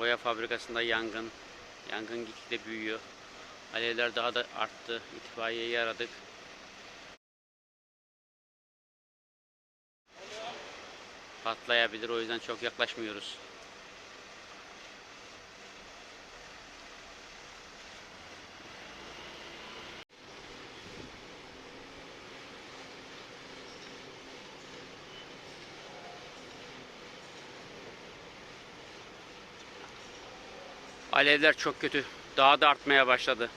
Boya fabrikasında yangın. Yangın gitgide büyüyor. Alevler daha da arttı. İtfaiyeyi aradık. Patlayabilir o yüzden çok yaklaşmıyoruz. Alevler çok kötü. Daha da artmaya başladı.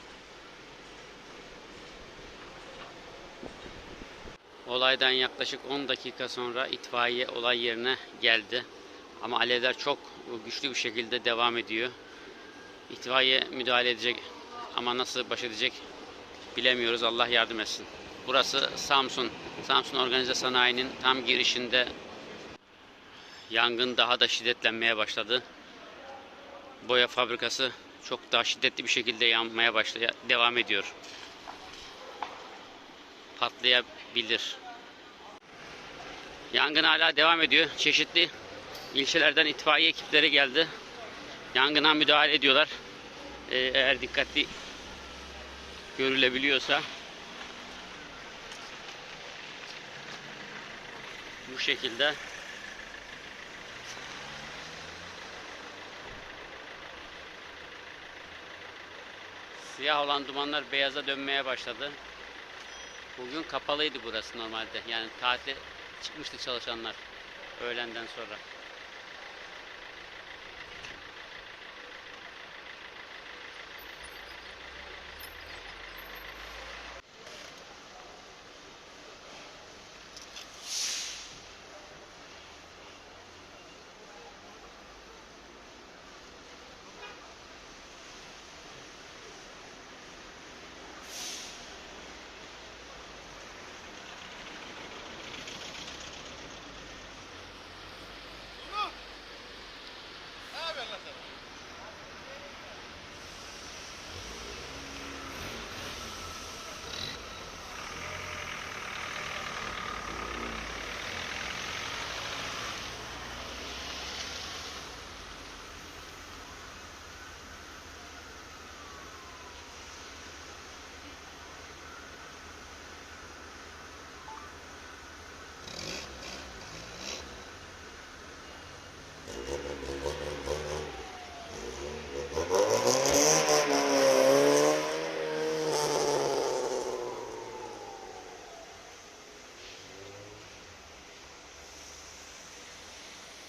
Olaydan yaklaşık 10 dakika sonra itfaiye olay yerine geldi. Ama alevler çok güçlü bir şekilde devam ediyor. İtfaiye müdahale edecek ama nasıl baş edecek bilemiyoruz. Allah yardım etsin. Burası Samsun. Samsun Organize Sanayi'nin tam girişinde yangın daha da şiddetlenmeye başladı. Boya fabrikası çok daha şiddetli bir şekilde yanmaya başlıyor, devam ediyor. Patlayabilir. Yangın hala devam ediyor. Çeşitli ilçelerden itfaiye ekipleri geldi. Yangına müdahale ediyorlar. Ee, eğer dikkatli görülebiliyorsa bu şekilde Siyah olan dumanlar beyaza dönmeye başladı. Bugün kapalıydı burası normalde. Yani tatile çıkmıştı çalışanlar öğlenden sonra.